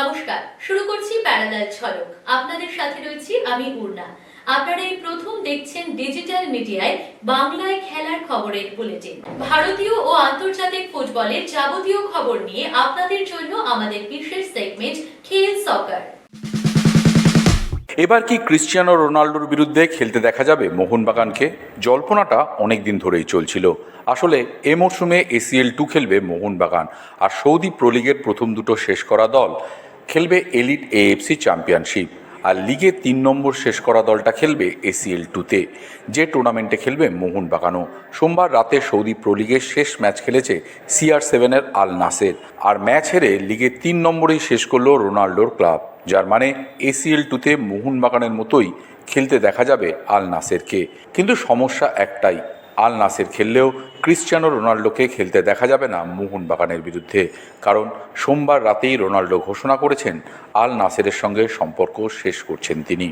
নমস্কার, শুরু করছি প্যারালাল ঝলক আপনাদের সাথে রয়েছি আমি পূর্ণা আপনারা এই প্রথম দেখছেন ডিজিটাল মিডিয়ায় বাংলায় খেলার খবরের বুলেটিন। ভারতীয় ও আন্তর্জাতিক ফুটবলের যাবতীয় খবর নিয়ে আপনাদের জন্য আমাদের বিশেষ সেগমেন্ট খেল সকার এবার কি ক্রিশ্চিয়ানো রোনাল্ডোর বিরুদ্ধে খেলতে দেখা যাবে মোহনবাগানকে? জল্পনাটা অনেক দিন ধরেই চলছিল। আসলে এ মরশুমে এসিএল টু খেলবে মোহনবাগান। আর সৌদি প্রো লিগের প্রথম দুটো শেষ করা দল। খেলবে এলিট এএফসি চ্যাম্পিয়নশিপ। আর লিগে তিন নম্বর শেষ করা দলটা খেলবে এসিএল টুতে। যে টুর্নামেন্টে খেলবে মোহনবাগানও। সোমবার রাতে সৌদি প্রো লিগের শেষ ম্যাচ খেলেছে সিআর সেভেনের আল নাসের। আর ম্যাচ হেরে লিগে তিন নম্বরেই শেষ করল রোনাল্ডোর ক্লাব। যার মানে এসিএল টুতে মোহনবাগানের মতোই খেলতে দেখা যাবে আল নাসেরকে। কিন্তু সমস্যা একটাই আল নাসের খেললেও ক্রিশ্চিয়ানো রোনাল্ডোকে খেলতে দেখা যাবে না মোহনবাগানের বিরুদ্ধে। কারণ সোমবার রাতেই রোনাল্ডো ঘোষণা করেছেন, আল নাসেরের সঙ্গে সম্পর্ক শেষ করছেন তিনি।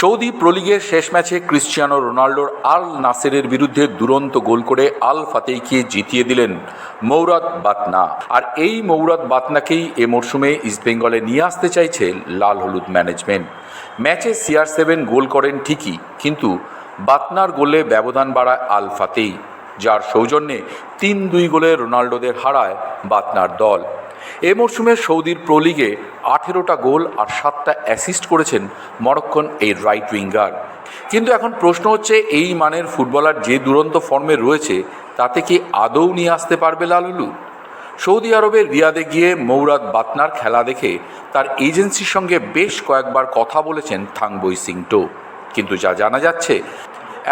সৌদি প্রলিগের শেষ ম্যাচে ক্রিশ্চিয়ানো রোনাল্ডোর আল নাসেরের বিরুদ্ধে দুরন্ত গোল করে আল ফাতেইকে জিতিয়ে দিলেন মৌরাত বাতনা। আর এই মৌরাত বাতনাকেই এ মরশুমে ইস্টবেঙ্গলে নিয়ে আসতে চাইছে লাল হলুদ ম্যানেজমেন্ট। ম্যাচে সিআর সেভেন গোল করেন ঠিকই, কিন্তু বাতনার গোলে ব্যবধান বাড়ায় আল ফাতেই, যার সৌজন্যে তিন দুই গোলে রোনাল্ডোদের হারায় বাতনার দল। এ মরশুমে সৌদির প্রো লিগে আঠেরোটা গোল আর সাতটা অ্যাসিস্ট করেছেন মরক্কন এই রাইট উইঙ্গার কিন্তু এখন প্রশ্ন হচ্ছে, এই মানের ফুটবলার যে দুরন্ত ফর্মে রয়েছে, তাতে কি আদৌ নিয়ে আসতে পারবে লালুলু? সৌদি আরবের রিয়াদে গিয়ে মৌরাত বাতনার খেলা দেখে তার এজেন্সির সঙ্গে বেশ কয়েকবার কথা বলেছেন থাংবই সিংটো। কিন্তু যা জানা যাচ্ছে,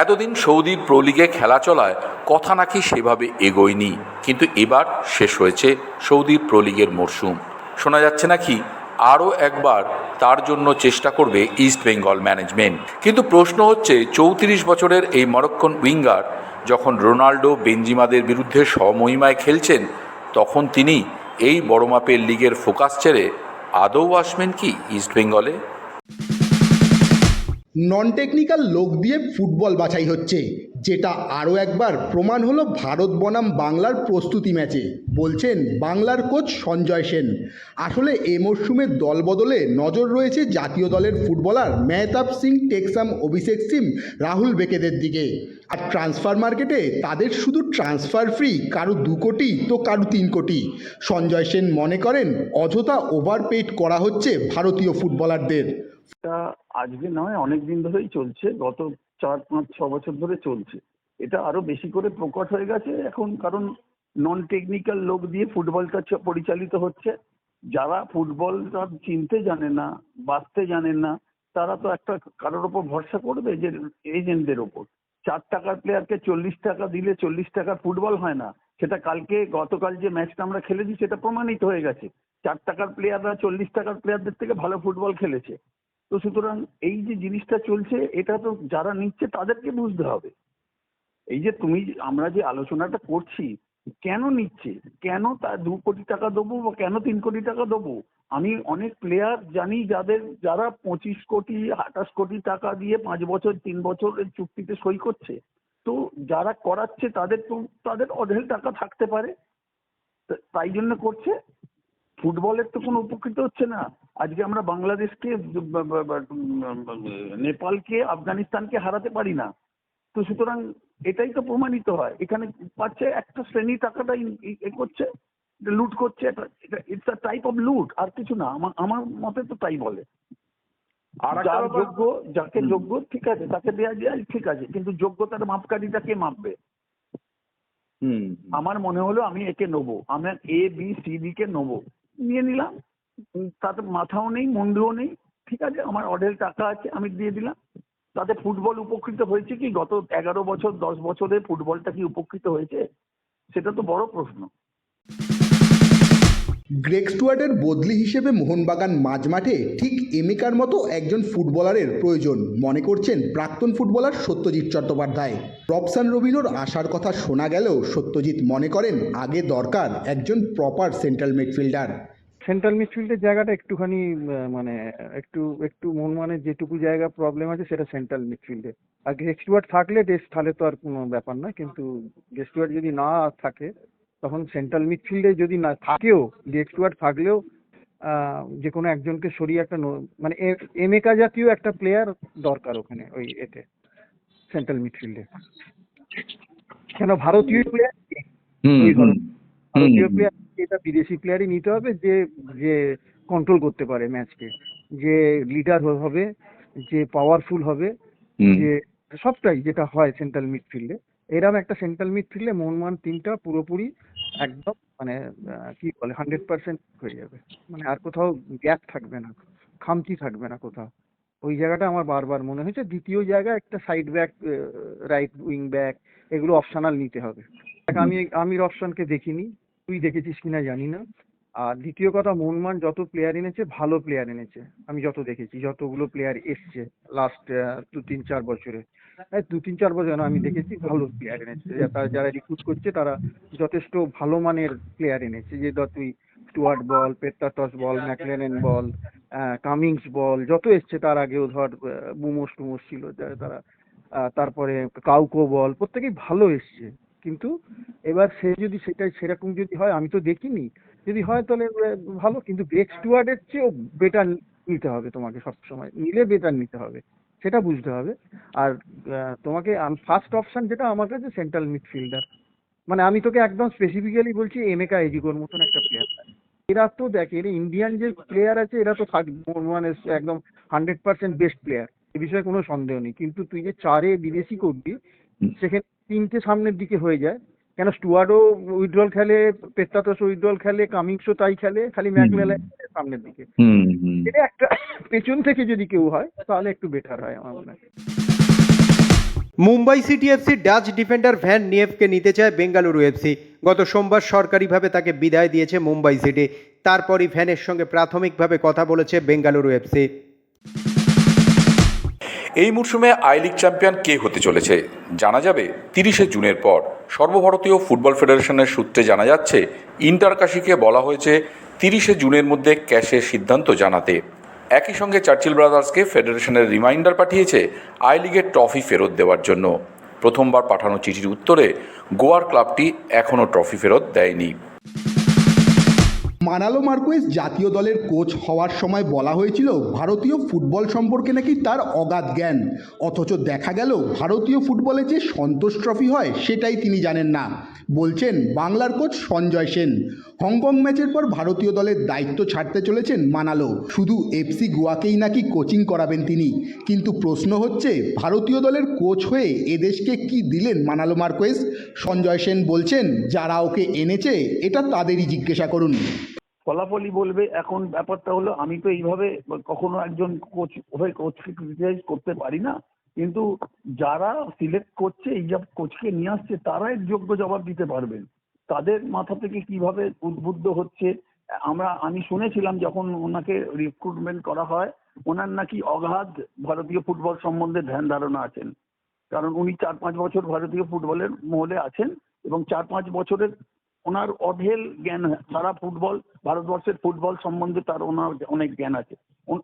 এতদিন সৌদির প্রো লিগে খেলা চলায় কথা নাকি সেভাবে এগোয়নি। কিন্তু এবার শেষ হয়েছে সৌদির প্রো লিগের মরশুম শোনা যাচ্ছে নাকি আরও একবার তার জন্য চেষ্টা করবে ইস্ট বেঙ্গল ম্যানেজমেন্ট কিন্তু প্রশ্ন হচ্ছে, চৌত্রিশ বছরের এই মরক্কন উইঙ্গার যখন রোনাল্ডো বেঞ্জিমাদের বিরুদ্ধে সমহিমায় খেলছেন, তখন তিনি এই বড় মাপের লিগের ফোকাস ছেড়ে আদৌ আসবেন কি ইস্ট বেঙ্গলে নন টেকনিক্যাল লোক দিয়ে ফুটবল বাছাই হচ্ছে, যেটা আরও একবার প্রমাণ হলো ভারত বনাম বাংলার প্রস্তুতি ম্যাচে, বলছেন বাংলার কোচ সঞ্জয় সেন। আসলে এ মরশুমে দল বদলে নজর রয়েছে জাতীয় দলের ফুটবলার মেহতাব সিং, টেকসাম অভিষেক সিম, রাহুল বেকেদের দিকে। আর ট্রান্সফার মার্কেটে তাদের শুধু ট্রান্সফার ফ্রি, কারও দু কোটি তো কারও তিন কোটি। সঞ্জয় সেন মনে করেন অযথা ওভারপেড করা হচ্ছে ভারতীয় ফুটবলারদের। এটা আজকে নয় অনেক দিন ধরেই চলছে, গত চার, পাঁচ, ছ বছর ধরে চলছে। এটা আরও বেশি করে প্রকট হয়ে গেছে এখন, কারণ নন টেকনিক্যাল লোক দিয়ে ফুটবলটা পরিচালিত হচ্ছে। যারা ফুটবলটা চিনতে জানে না, বাঁচতে জানেন না, তারা তো একটা কারোর ওপর ভরসা করবে যে এজেন্টদের ওপর। চার টাকার প্লেয়ারকে চল্লিশ টাকা দিলে চল্লিশ টাকার ফুটবল হয় না। সেটা কালকে, গতকাল যে ম্যাচটা আমরা খেলেছি, সেটা প্রমাণিত হয়ে গেছে। চার টাকার প্লেয়াররা চল্লিশ টাকার প্লেয়ারদের থেকে ভালো ফুটবল খেলেছে। তো সুতরাং এই যে জিনিসটা চলছে, এটা তো যারা নিচ্ছে তাদেরকে বুঝতে হবে। এই যে তুমি আমরা যে আলোচনাটা করছি, কেন নিচ্ছে? কেন তা দু কোটি টাকা দেবো বা কেন তিন কোটি টাকা দেবো? আমি অনেক প্লেয়ার জানি যাদের, যারা পঁচিশ কোটি, আঠাশ কোটি টাকা দিয়ে পাঁচ বছর, তিন বছরের চুক্তিতে সই করছে। তো যারা করাচ্ছে তাদের তো, তাদের অঢেল টাকা থাকতে পারে। তাই জন্য করছে। ফুটবলের তো কোনো উপকৃত হচ্ছে না। আজকে আমরা বাংলাদেশকে নেপালকে আফগানিস্তানকে হারাতে পারি না। তো সুতরাং এটাই তো প্রমাণিত হয়। এখানে পাচ্ছে একটা শ্রেণি টাকাটা এ করছে লুট করছে ইটস আ টাইপ অফ লুট আর কিছু না। আমার আমার মতে তো তাই বলে। আর যার যোগ্য যাকে যোগ্য ঠিক আছে তাকে দেওয়া যায় ঠিক আছে কিন্তু যোগ্যতার মাপকাঠিটা কে মাপবে? হুম আমার মনে হলো আমি একে নেব। আমি এ বি সি ডি কে নেব। নিয়ে নিলাম। তাতে মাথাও নেই মুন্ডুও নেই। ঠিক আছে, আমার অঢেল টাকা আছে, আমি দিয়ে দিলাম। তাতে ফুটবল উপকৃত হয়েছে কি? গত এগারো বছর, দশ বছরে ফুটবলটা কি উপকৃত হয়েছে? সেটা তো বড় প্রশ্ন। গ্রেগ স্টুয়ার্টের বদলি হিসেবে মোহনবাগান মাঝমাঠে ঠিক এমিকার মতো একজন ফুটবলারের প্রয়োজন, মনে করছেন প্রাক্তন ফুটবলার সত্যজিৎ চট্টোপাধ্যায়। রবসান রবিনোর আসার কথা শোনা গেলেও সত্যজিৎ মনে করেন আগে দরকার একজন প্রপার সেন্ট্রাল মিডফিল্ডার সেন্ট্রাল মিডফিল্ডের জায়গাটা একটুখানি মানে একটু একটু মন মানে যেটুকু জায়গা প্রবলেম আছে সেটা সেন্ট্রাল মিডফিল্ডে আর গেস্টুয়ার্ড থাকলে বেশ তাহলে তো আর কোনো ব্যাপার নয়, কিন্তু গেস্টুয়ার্ড যদি না থাকে তখন সেন্ট্রাল মিডফিল্ডে যদি না থাকেও ডেক স্টুয়ার্ট থাকলেও যে কোনো একজনকে সরিয়ে একটা মানে এমেকা জাতীয় একটা প্লেয়ার দরকার ওখানে ওই এতে সেন্ট্রাল মিডফিল্ডে। কেন ভারতীয় প্লেয়ার। ভারতীয় প্লেয়ার এটা বিদেশি প্লেয়ারই নিতে হবে যে যে কন্ট্রোল করতে পারে ম্যাচকে যে লিডার হবে যে পাওয়ারফুল হবে যে সবটাই যেটা হয় সেন্ট্রাল মিডফিল্ডে। এরকম একটা সেন্ট্রাল মিডফিল্ডে মোহনমান টিমটা পুরোপুরি একদম মানে কি বলে হান্ড্রেড পার্সেন্ট হয়ে যাবে। মানে আর কোথাও গ্যাপ থাকবে না, খামতি থাকবে না কোথাও। ওই জায়গাটা আমার বারবার মনে হয়েছে। দ্বিতীয় জায়গা একটা side back right wing back এগুলো অপশনাল নিতে হবে। আমি, আমির অপশনকে দেখিনি, তুই দেখেছিস কিনা জানি না। আর দ্বিতীয় কথা মোহনমান যত প্লেয়ার এনেছে, ভালো প্লেয়ার এনেছে। আমি যত দেখেছি, যতগুলো প্লেয়ার এসছে লাস্ট দু, তিন, চার বছরে। এই দু তিন চার বছর আমি দেখেছি ভালো প্লেয়ার এনেছে। তারা যারা রিক্রুট করছে তারা যথেষ্ট ভালো মানের প্লেয়ার এনেছে। যে ধর তুই স্টুয়ার্ট বল পেট্টাটস বল ম্যাকলেনেন বল কামিংস বল, যত এসছে তার আগেও ধর বুমোস টুমোস ছিল। তারা তারপরে কাউকো বল, প্রত্যেকেই ভালো এসছে। কিন্তু এবার সে যদি সেটাই সেরকম যদি হয়, আমি তো দেখিনি। যদি হয় তাহলে ভালো। কিন্তু ব্রেক স্টুয়ার্ডের চেয়েও বেটার নিতে হবে তোমাকে সবসময়। নিলে বেটার নিতে হবে। সেটা বুঝতে হবে। আর তোমাকে ফার্স্ট অপশন যেটা আমার কাছে সেন্ট্রাল মিডফিল্ডার মানে আমি তোকে একদম স্পেসিফিক্যালি বলছি এমেকা এজিগোর মতন একটা প্লেয়ার এরা তো দেখ এরা ইন্ডিয়ান যে প্লেয়ার আছে এরা তো থাকবে মানে একদম হান্ড্রেড পার্সেন্ট বেস্ট প্লেয়ার এ বিষয়ে কোনো সন্দেহ নেই। কিন্তু তুই যে চারে বিদেশি করবি সেখানে তিনটে সামনের দিকে হয়ে যায়। কেন স্টুয়ার্ডও উইথড্রল খেলে পেত্তাতস উইথড্রল খেলে কামিংসও তাই খেলে খালি ম্যাকলেলা সামনের দিকে। হুম, হুম। এটা একটা পেছন থেকে যদি কেউ হয় তাহলে একটু বেটার হয় আমার মনে হয়। Mumbai City FC Dutch defender Van নিয়েফকে নিতে চায় বেঙ্গালুরু এফসি গত সোমবার সরকারিভাবে তাকে বিদায় দিয়েছে মুম্বাই সিটি। তারপরই ভ্যানের সঙ্গে প্রাথমিকভাবে কথা বলেছে বেঙ্গালুরু এফসি এই মরশুমে আই লিগ চ্যাম্পিয়ন কে হতে চলেছে? জানা যাবে, তিরিশে জুনের পর। সর্বভারতীয় ফুটবল ফেডারেশনের সূত্রে জানা যাচ্ছে ইন্টারকাশিকে বলা হয়েছে তিরিশে জুনের মধ্যে ক্যাশের সিদ্ধান্ত জানাতে। একই সঙ্গে চার্চিল ব্রাদার্সকে ফেডারেশনের রিমাইন্ডার পাঠিয়েছে আই লিগের ট্রফি ফেরত দেওয়ার জন্য। প্রথমবার পাঠানো চিঠির উত্তরে গোয়ার ক্লাবটি এখনও ট্রফি ফেরত দেয়নি। মানালো মার্কুয়েস জাতীয় দলের কোচ হওয়ার সময় বলা হয়েছিল, ভারতীয় ফুটবল সম্পর্কে নাকি তার অগাধ জ্ঞান। অথচ দেখা গেল, ভারতীয় ফুটবলে যে সন্তোষ ট্রফি হয়, সেটাই তিনি জানেন না। বলছেন, বাংলার কোচ সঞ্জয় সেন। হংকং ম্যাচের পর ভারতীয় দলের দায়িত্ব ছাড়তে চলেছেন মানালো। শুধু এফসি গোয়াকেই নাকি কোচিং করাবেন তিনি। কিন্তু প্রশ্ন হচ্ছে, ভারতীয় দলের কোচ হয়ে এদেশকে কি দিলেন মানালো মার্কুয়েস সঞ্জয় সেন বলছেন, যারা ওকে এনেছে, এটা তাদেরই জিজ্ঞাসা করুন। ফলাফলই বলবে। এখন ব্যাপারটা হলো, আমি তো এইভাবে কখনো একজন কোচ হয়ে কোচকে ক্রিটিসাইজ করতে পারি না। কিন্তু যারা সিলেক্ট করছে, এই কোচকে নিয়ে আসছে, তারাই যোগ্য জবাব দিতে পারবেন। তাদের মাথা থেকে কীভাবে উদ্বুদ্ধ হচ্ছে? আমরা, আমি শুনেছিলাম যখন ওনাকে রিক্রুটমেন্ট করা হয়, ওনার নাকি অগাধ ভারতীয় ফুটবল সম্বন্ধে ধ্যান ধারণা আছেন। কারণ উনি চার পাঁচ বছর ভারতীয় ফুটবলের মহলে আছেন এবং চার পাঁচ বছরের ওনার অঢেল জ্ঞান, সারা ফুটবল ভারতবর্ষের ফুটবল সম্বন্ধে তার ওনার অনেক জ্ঞান আছে।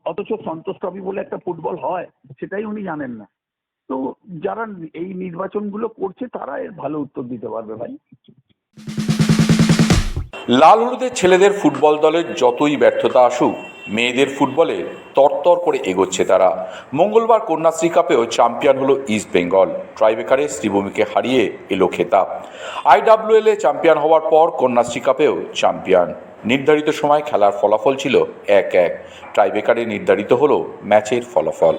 অথচ সন্তোষ ট্রফি বলে একটা ফুটবল হয়, সেটাই উনি জানেন না। তো যারা এই নির্বাচনগুলো করছে, তারা এর ভালো উত্তর দিতে পারবে ভাই। লাল হলুদের ছেলেদের ফুটবল দলের যতই ব্যর্থতা আসুক, মেয়েদের ফুটবলে তরতর করে এগোচ্ছে তারা। মঙ্গলবার কন্যাশ্রী কাপেও চ্যাম্পিয়ন হলো ইস্ট বেঙ্গল। ট্রাইবেকারে শ্রীভূমিকে হারিয়ে এলো খেতাব। আইডাব্লিউএল এ চ্যাম্পিয়ন হওয়ার পর কন্যাশ্রী কাপেও চ্যাম্পিয়ন। নির্ধারিত সময় খেলার ফলাফল ছিল এক এক। ট্রাইবেকারে নির্ধারিত হলো ম্যাচের ফলাফল।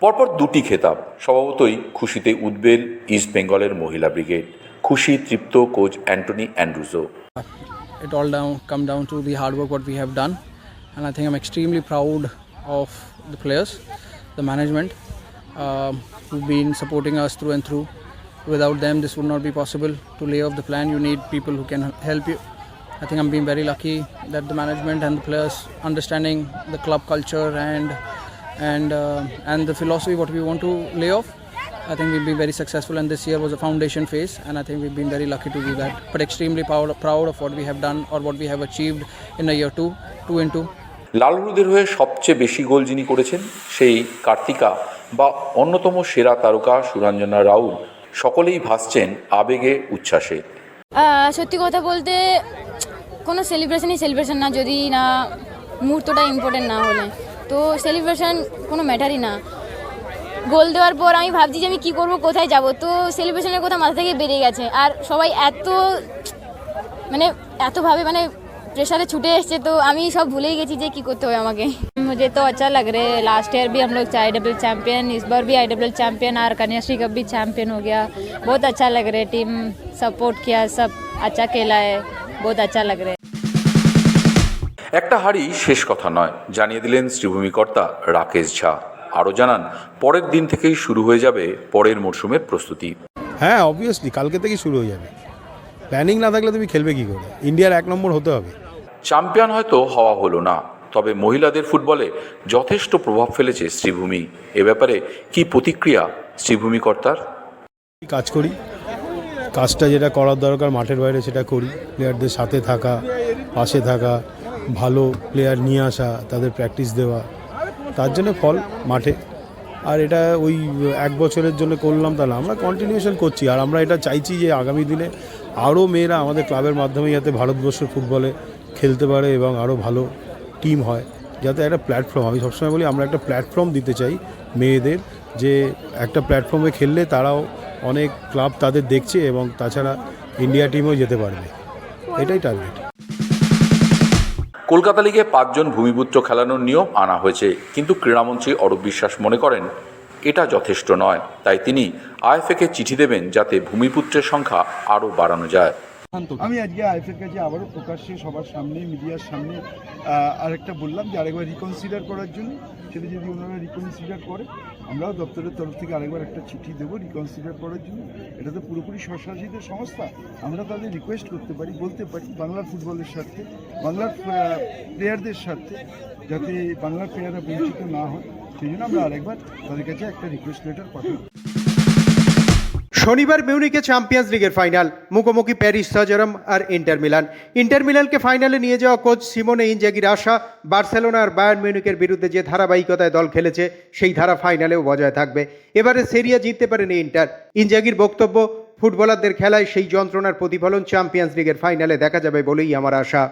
পরপর দুটি খেতাব, স্বভাবতই খুশিতে উদ্বেল ইস্ট বেঙ্গলের মহিলা brigade. Kushi Tripto coach Anthony Andruzzo. It all down come down to the hard work what we have done, and I think I'm extremely proud of the players, the management, um, who've been supporting us through and through. Without them, this would not be possible. To lay off the plan, you need people who can help you. I think I'm being very lucky that the management and the players understanding the club culture and and uh, and the philosophy what we want to lay off I think we've been very successful, and this year was a foundation phase, and I think we've been very lucky to do that. But extremely proud, proud of what we have done or what we have achieved in a year two, two and two. লাল হলুদের হয়ে সবচেয়ে বেশি গোল যিনি করেছেন সেই কার্তিকা বা অন্যতম সেরা তারকা সুরঞ্জনা রাউল সকলেই ভাসছেন আবেগে উচ্ছ্বাসে সত্যি কথা বলতে কোনো সেলিব্রেশনই সেলিব্রেশন না যদি না মুহূর্তটা ইম্পর্টেন্ট না হলে তো সেলিব্রেশন কোনো ম্যাটারই না গোল দেওয়ার পর আমি ভাবছি যে আমি কী করবো কোথায় যাব তো সেলিব্রেশনের কথা মাথা থেকে বেরিয়ে গেছে আর সবাই এত মানে এতভাবে মানে প্রেশারে ছুটে এসছে তো আমি সব ভুলেই গেছি যে কী করতে হবে আমাকে मुझे तो अच्छा लग रहा है लास्ट ईयर भी हम लोग आई डब्ल्यू चैम्पियन इस बार भी आई डब्ल्यू चैम्पियन और कन्याश्री कप भी चैम्पियन हो गया बहुत अच्छा लग रहा है टीम सपोर्ट किया सब अच्छा खेला है बहुत अच्छा लग रहा है একটা হাড়ি শেষ কথা নয় জানিয়ে দিলেন শ্রীভূমি কর্তা রাকেশ ঝা আরও জানান পরের দিন থেকেই শুরু হয়ে যাবে পরের মরশুমের প্রস্তুতি। হ্যাঁ অবভিয়াসলি কালকে থেকেই শুরু হয়ে যাবে। প্ল্যানিং না থাকলে তুমি খেলবে কি করে? ইন্ডিয়ার এক নম্বর হতে হবে। চ্যাম্পিয়ন হয়তো হওয়া হলো না তবে মহিলাদের ফুটবলে যথেষ্ট প্রভাব ফেলেছে শ্রীভূমি। এ ব্যাপারে কি প্রতিক্রিয়া শ্রীভূমি কর্তার? কাজ করি। কাজটা যেটা করার দরকার মাঠের বাইরে সেটা করি। প্লেয়ারদের সাথে থাকা পাশে থাকা ভালো প্লেয়ার নিয়ে আসা তাদের প্র্যাকটিস দেওয়া। তার জন্য ফল মাঠে। আর এটা ওই এক বছরের জন্য করলাম তা না আমরা কন্টিনিউশন করছি। আর আমরা এটা চাইছি যে আগামী দিনে আরও মেয়েরা আমাদের ক্লাবের মাধ্যমে যাতে ভারতবর্ষের ফুটবলে খেলতে পারে এবং আরও ভালো টিম হয় যাতে একটা প্ল্যাটফর্ম আমি সবসময় বলি আমরা একটা প্ল্যাটফর্ম দিতে চাই মেয়েদের যে একটা প্ল্যাটফর্মে খেললে তারাও অনেক ক্লাব তাদের দেখছে এবং তাছাড়া ইন্ডিয়া টিমও যেতে পারবে। এটাই টার্গেট কলকাতা লিগে পাঁচজন ভূমিপুত্র খেলানোর নিয়ম আনা হয়েছে। কিন্তু ক্রীড়ামন্ত্রী অরূপ বিশ্বাস মনে করেন, এটা যথেষ্ট নয়। তাই তিনি আইএফএকে চিঠি দেবেন যাতে ভূমিপুত্রের সংখ্যা আরও বাড়ানো যায়। আমি আজকে আইএফের কাছে আবারও প্রকাশ্যে সবার সামনে, মিডিয়ার সামনে আরেকটা বললাম যে আরেকবার রিকনসিডার করার জন্য। সেটা যদি ওনারা রিকনসিডার করে, আমরাও দপ্তরের তরফ থেকে আরেকবার একটা চিঠি দেবো রিকনসিডার করার জন্য। এটা তো পুরোপুরি স্বশাসিত সংস্থা। আমরা তাদের রিকোয়েস্ট করতে পারি, বলতে পারি বাংলার ফুটবলের স্বার্থে, বাংলার প্লেয়ারদের স্বার্থে, যাতে বাংলার প্লেয়াররা বঞ্চিত না হয়। সেই জন্য আমরা আরেকবার তাদের কাছে একটা রিকোয়েস্ট লেটার পাঠাবো। শনিবার মিউনিকে চ্যাম্পিয়ন্স লিগের ফাইনাল, মুখোমুখি প্যারিস সাজারাম আর ইন্টার মিলান। ইন্টার মিলানকে ফাইনালে নিয়ে যাওয়া কোচ সিমোনে ইনজাগির আশা, বার্সেলোনা আর বায়ার্ন মিউনিকের বিরুদ্ধে যে ধারাবাহিকতায় দল খেলেছে, সেই ধারা ফাইনালেও বজায় থাকবে। এবারে সেরিয়া জিততে পারেনি ইন্টার। ইনজাগির বক্তব্য, ফুটবলারদের খেলায় সেই যন্ত্রণার প্রতিফলন চ্যাম্পিয়ন্স লিগের ফাইনালে দেখা যাবে বলেই আমার আশা।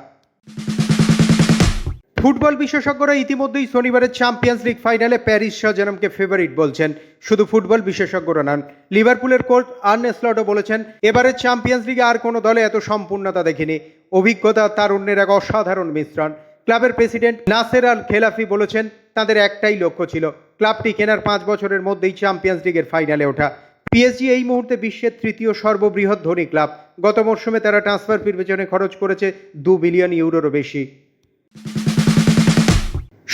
ফুটবল বিশেষজ্ঞরা ইতিমধ্যেই শনিবারের চ্যাম্পিয়ন্স লিগ ফাইনালে প্যারিস শাহজারামকে ফেভারিট বলছেন। শুধু ফুটবল বিশেষজ্ঞরা নন, লিভারপুলের কোচ আর্নে স্লটও বলেছেন, এবারের চ্যাম্পিয়ন্স লিগে আর কোনো দলে এত সম্পূর্ণতা দেখেনি। অভিজ্ঞতা তার অন্যের এক অসাধারণ মিশ্রণ। ক্লাবের প্রেসিডেন্ট নাসের আল খেলাফি বলেছেন, তাদের একটাই লক্ষ্য ছিল, ক্লাবটি কেনার পাঁচ বছরের মধ্যেই চ্যাম্পিয়ন্স লিগের ফাইনালে ওঠা। পিএসজি এই মুহূর্তে বিশ্বের তৃতীয় সর্ববৃহৎ ধনী ক্লাব। গত মরশুমে তারা ট্রান্সফার ফির খরচ করেছে দু বিলিয়ন ইউরোরও বেশি।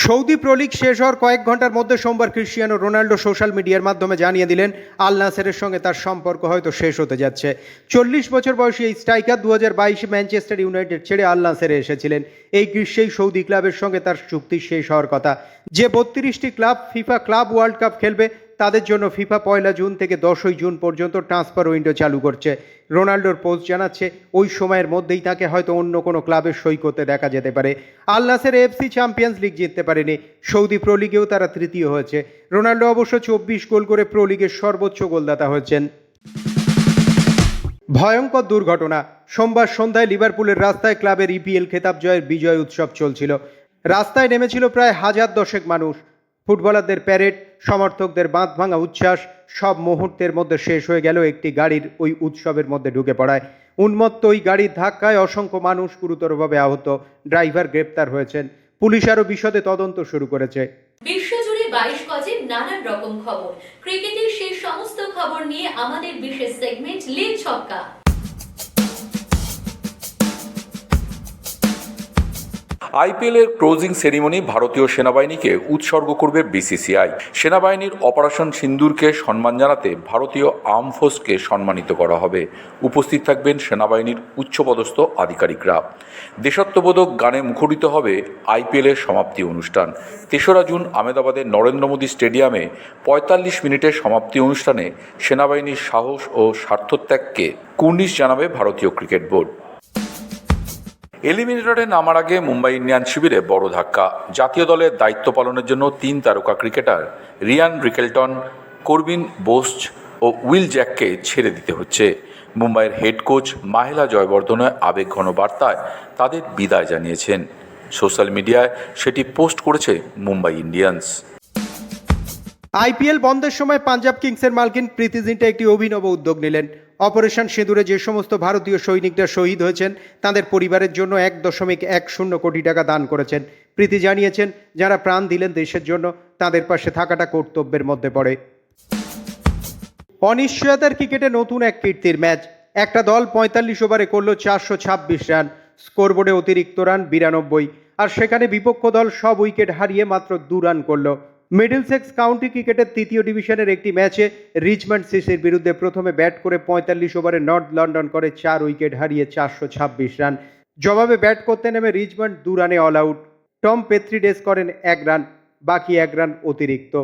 সৌদি প্রলিগ শেষ হওয়ার কয়েক ঘণ্টার মধ্যে সোমবার ক্রিশ্চিয়ানো রোনাল্ডো সোশ্যাল মিডিয়ার মাধ্যমে জানিয়ে দিলেন, আল নাসেরের সঙ্গে তার সম্পর্ক হয়তো শেষ হতে যাচ্ছে। চল্লিশ বছর বয়সী এই স্ট্রাইকার দু হাজার বাইশে ম্যানচেস্টার ইউনাইটেড ছেড়ে আল নাসেরে এসেছিলেন। এই গ্রীষ্মেই সৌদি ক্লাবের সঙ্গে তার চুক্তি শেষ হওয়ার কথা। যে বত্রিশটি club, FIFA club, World Cup খেলবে তাদের জন্য ফিফা পয়লা জুন থেকে দশই জুন পর্যন্ত ট্রান্সফার উইন্ডো চালু করছে। রোনাল্ডোর পোস্ট জানাচ্ছে, ওই সময়ের মধ্যেই তাকে হয়তো অন্য কোনো ক্লাবের সই করতে দেখা যেতে পারে। Al Nassr FC Champions League জিততে পারেনি। সৌদি প্রো লিগেও তারা তৃতীয় হয়েছে। রোনাল্ডো অবশ্য চব্বিশ গোল করে প্রো লিগের সর্বোচ্চ গোলদাতা হয়েছেন। ভয়ঙ্কর দুর্ঘটনা। সোমবার সন্ধ্যায় লিভারপুলের রাস্তায় ক্লাবের ইপিএল খেতাব জয়ের বিজয় উৎসব চলছিল। রাস্তায় নেমেছিল প্রায় হাজার দশেক মানুষ। ফুটবলারদের প্যারেড, সমর্থকদের বাঁধ ভাঙা উচ্ছ্বাস, সব মুহূর্তের মধ্যে শেষ হয়ে গেল একটি গাড়ির ওই উৎসবের মধ্যে ঢুকে পড়ায়। উন্মত্ত ওই গাড়ির ধাক্কায় অসংখ্য মানুষ গুরুতরভাবে আহত। ড্রাইভার গ্রেপ্তার হয়েছেন। পুলিশ আরও বিশদে তদন্ত শুরু করেছে। বিশ্বজুড়ে বাইশ নানান রকম খবর। ক্রিকেটের সেই সমস্ত খবর নিয়ে আমাদের বিশেষ সেগমেন্ট ছক্কা। আইপিএলের ক্লোজিং সেরিমনি ভারতীয় সেনাবাহিনীকে উৎসর্গ করবে বিসিসিআই। সেনাবাহিনীর অপারেশন সিন্দুরকে সম্মান জানাতে ভারতীয় আর্ম ফোর্সকে সম্মানিত করা হবে। উপস্থিত থাকবেন সেনাবাহিনীর উচ্চপদস্থ আধিকারিকরা। দেশাত্মবোধক গানে মুখরিত হবে আইপিএলের সমাপ্তি অনুষ্ঠান। তেসরা জুন আহমেদাবাদের নরেন্দ্র মোদী স্টেডিয়ামে পঁয়তাল্লিশ মিনিটের সমাপ্তি অনুষ্ঠানে সেনাবাহিনীর সাহস ও স্বার্থত্যাগকে কুর্নিশ জানাবে ভারতীয় ক্রিকেট বোর্ড। এলিমিনেটরে নামার আগে মুম্বাই ইন্ডিয়ান শিবিরে বড় ধাক্কা। জাতীয় দলের দায়িত্ব পালনের জন্য তিন তারকা cricketer Ryan Rickelton, Corbin Bosch O Will জ্যাককে ছেড়ে দিতে হচ্ছে। মুম্বাইয়ের হেড কোচ মাহেলা জয়বর্ধনের আবেগঘন বার্তায় তাদের বিদায় জানিয়েছেন। সোশ্যাল মিডিয়ায় সেটি পোস্ট করেছে মুম্বাই ইন্ডিয়ান্স। আইপিএল বন্ধের সময় পাঞ্জাব কিংসের মালকিন প্রীতি জিন্টা একটি অভিনব উদ্যোগ নিলেন। অপারেশন সিঁদুরে যে সমস্ত ভারতীয় সৈনিকরা শহীদ হয়েছেন, তাদের পরিবারের জন্য এক দশমিক এক শূন্য কোটি টাকা দান করেছেন। প্রীতি জানিয়েছেন, যারা প্রাণ দিলেন দেশের জন্য, তাদের পাশে থাকাটা কর্তব্যের মধ্যে পড়ে। অনিশ্চয়তার ক্রিকেটে নতুন এক কীর্তির ম্যাচ। একটা দল পঁয়তাল্লিশ ওভারে করল চারশো ছাব্বিশ রান, স্কোরবোর্ডে অতিরিক্ত রান বিরানব্বই। আর সেখানে বিপক্ষ দল সব উইকেট হারিয়ে মাত্র দু রান করল। মিডলসেক্স কাউন্টি ক্রিকেটের তৃতীয় ডিভিশনের একটি ম্যাচে রিচমন্ড সিসির বিরুদ্ধে প্রথমে ব্যাট করে পঁয়তাল্লিশ ওভারে নর্থ লন্ডন করে চার উইকেট হারিয়ে চারশো ছাব্বিশ রান। জবাবে ব্যাট করতে নেমে রিচমন্ড দু রানে অল আউট টম পেথ্রিডেস করেন এক রান, বাকি এক রান অতিরিক্ত।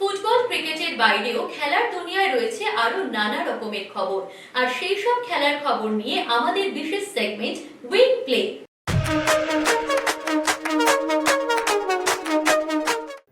ফুটবল, ক্রিকেটের বাইরেও খেলার দুনিয়ায় রয়েছে আরও নানা রকমের খবর। আর সেই সব খেলার খবর নিয়ে আমাদের বিশেষ সেগমেন্ট উইক প্লে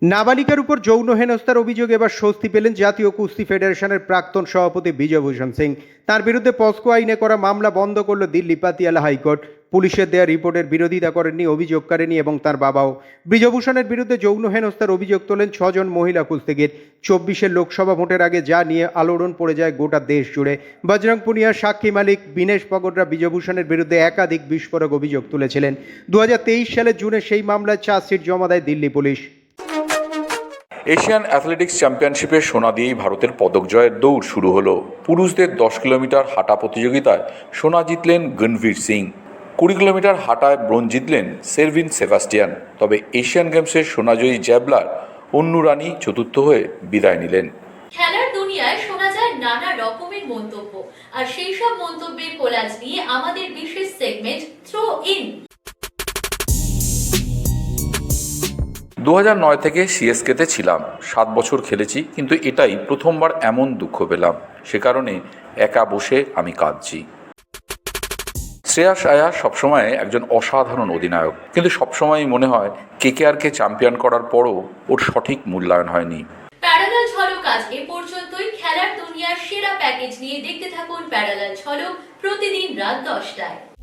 নাবালিকার উপর যৌন হেনস্থার অভিযোগ এবার স্বস্তি পেলেন জাতীয় কুস্তি ফেডারেশনের প্রাক্তন সভাপতি বিজয়ভূষণ সিং। তার বিরুদ্ধে পস্কো আইনে করা মামলা বন্ধ করল দিল্লি পাতিয়ালা হাইকোর্ট। পুলিশের দেয়া রিপোর্টের বিরোধিতা করেননি, অভিযোগ করেনি এবং তার বাবাও। ব্রিজভূষণের বিরুদ্ধে যৌন হেনস্থার অভিযোগ তোলেন ছজন মহিলা কুস্তিগির। চব্বিশের লোকসভা ভোটের আগে যা নিয়ে আলোড়ন পড়ে যায় গোটা দেশ জুড়ে। বজরং পুনিয়া সাক্ষী মালিক বিনেশ পগডরা বিজভূষণের বিরুদ্ধে একাধিক বিস্ফোরক অভিযোগ তুলেছিলেন। দু সালের জুনে সেই মামলায় চার্জশিট জমা দেয় দিল্লি পুলিশ। এশিয়ান অ্যাথলেটিক্স চ্যাম্পিয়নশিপে সোনা দিয়েই ভারতের পদক জয়ের দৌড় শুরু হলো। পুরুষদের দশ কিলোমিটার হাঁটা প্রতিযোগিতায় সোনা জিতলেন গণভীর সিং। কুড়ি কিলোমিটার হাঁটায় ব্রোঞ্জ জিতলেন সেরভিন সেবাস্টিয়ান। তবে এশিয়ান গেমসের সোনাজয়ী জ্যাবলার অন্নু রানী চতুর্থ হয়ে বিদায় নিলেন। খেলার দুনিয়ায় শোনা যায় নানা রকমের মন্তব্য। আর সেই সব মন্তব্যের কোলাজ নিয়ে আমাদের বিশেষ সেগমেন্ট থ্রো ইন দু নয় থেকে সিএসকেতে ছিলাম। সাত বছর খেলেছি, কিন্তু এটাই প্রথমবার এমন দুঃখ পেলাম। সে কারণে একা বসে আমি কাঁদছি। শ্রেয়াস আয়া সবসময় একজন অসাধারণ অধিনায়ক। কিন্তু সবসময় মনে হয় কে কে কেকেআরকে চ্যাম্পিয়ন করার পরও ওর সঠিক মূল্যায়ন হয়নি। প্যারালাল ঝলক আজ এ পর্যন্তই। খেলার দুনিয়ার সেরা প্যাকেজ নিয়ে দেখতে থাকুন প্যারালাল ঝলক প্রতিদিন রাত দশটায়।